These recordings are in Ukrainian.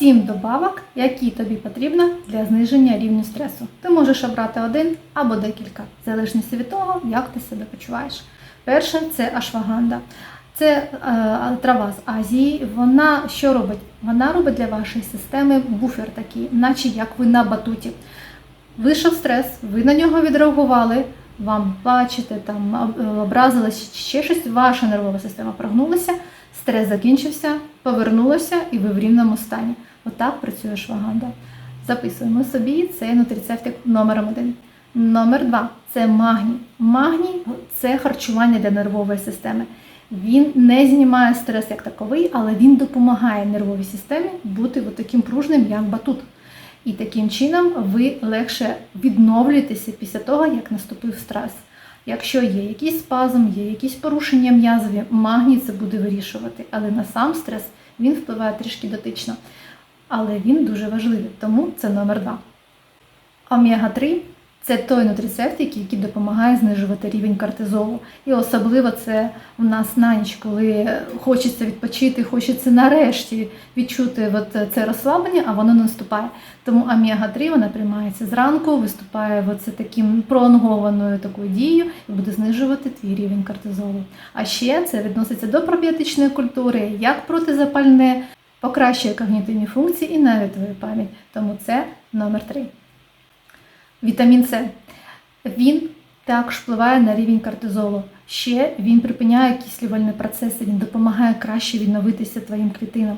7 добавок, які тобі потрібно для зниження рівня стресу. Ти можеш обрати один або декілька, в залежності від того, як ти себе почуваєш. Перше це ашваганда. Це е, трава з Азії. Вона що робить? Вона робить для вашої системи буфер такий, наче як ви на батуті. Вийшов стрес, ви на нього відреагували, вам бачите, там об- образилось чи ще щось, ваша нервова система прогнулася, стрес закінчився, повернулося і ви в рівному стані. Отак працює шваганда. Записуємо собі цей нутрицептик номером один. Номер два це магній. Магній це харчування для нервової системи. Він не знімає стрес як таковий, але він допомагає нервовій системі бути от таким пружним, як батут. І таким чином ви легше відновлюєтеся після того, як наступив стрес. Якщо є якийсь спазм, є якісь порушення м'язові, магній це буде вирішувати. Але на сам стрес він впливає трішки дотично. Але він дуже важливий, тому це номер два. Омега-3 це той нутрицептик, який допомагає знижувати рівень кортизолу. І особливо це в нас на ніч, коли хочеться відпочити, хочеться нарешті відчути от це розслаблення, а воно наступає. Тому омега-3 вона приймається зранку, виступає оце таким пролонгованою такою дією і буде знижувати твій рівень кортизолу. А ще це відноситься до пробіотичної культури, як протизапальне, покращує когнітивні функції і навіть твою пам'ять. Тому це номер 3. Вітамін С. Він також впливає на рівень кортизолу. Ще він припиняє кислювальні процеси, він допомагає краще відновитися твоїм клітинам.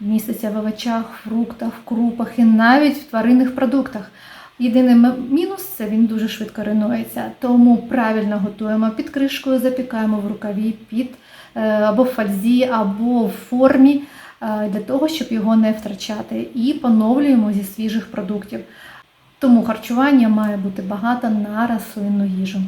Міститься в овочах, фруктах, крупах і навіть в тваринних продуктах. Єдиний мінус це він дуже швидко руйнується. Тому правильно готуємо під кришкою, запікаємо в рукаві, під е, або в фальзі, або в формі е, для того, щоб його не втрачати. І поновлюємо зі свіжих продуктів. Тому харчування має бути багато на рослинну їжу.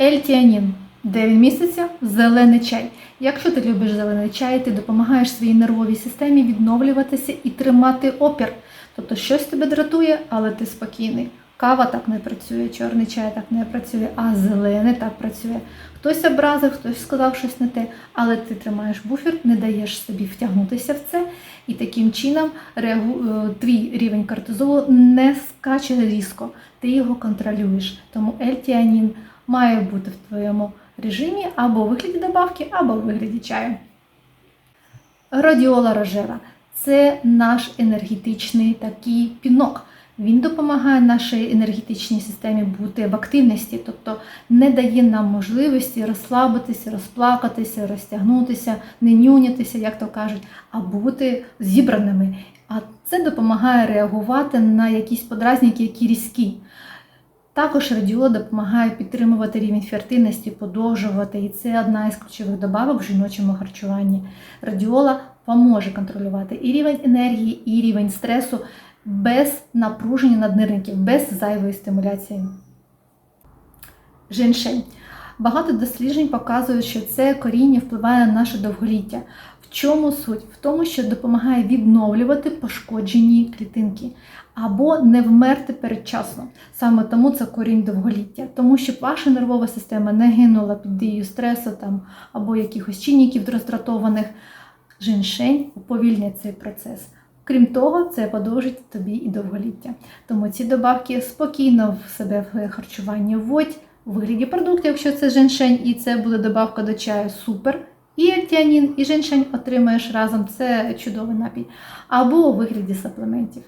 Ельтіанін. Де він? Зелений чай. Якщо ти любиш зелений чай, ти допомагаєш своїй нервовій системі відновлюватися і тримати опір. Тобто щось тебе дратує, але ти спокійний. Кава так не працює, чорний чай так не працює, а зелений так працює. Хтось образив, хтось сказав щось не те, але ти тримаєш буфер, не даєш собі втягнутися в це, і таким чином е, твій рівень кортизолу не скаче різко, ти його контролюєш. Тому ельтіанін має бути в твоєму режимі або у вигляді добавки, або у вигляді чаю. Радіола рожева це наш енергетичний такий пінок. Він допомагає нашій енергетичній системі бути в активності, тобто не дає нам можливості розслабитися, розплакатися, розтягнутися, не нюнятися, як то кажуть, а бути зібраними. А це допомагає реагувати на якісь подразники, які різкі. Також радіола допомагає підтримувати рівень фертильності, подовжувати, і це одна із ключових добавок в жіночому харчуванні. Радіола поможе контролювати і рівень енергії, і рівень стресу без напруження наднирників, без зайвої стимуляції. Женьшень. Багато досліджень показують, що це коріння впливає на наше довголіття. В чому суть? В тому, що допомагає відновлювати пошкоджені клітинки або не вмерти передчасно. Саме тому це корінь довголіття, тому щоб ваша нервова система не гинула під дією стресу там, або якихось чинників роздратованих. Женьшень уповільнять цей процес. Крім того, це подовжить тобі і довголіття. Тому ці добавки спокійно в себе в харчуванні вводь у вигляді продуктів, якщо це женшень, і це буде добавка до чаю, супер. І альтянін, і женшень отримаєш разом, це чудовий напій. Або у вигляді саплементів.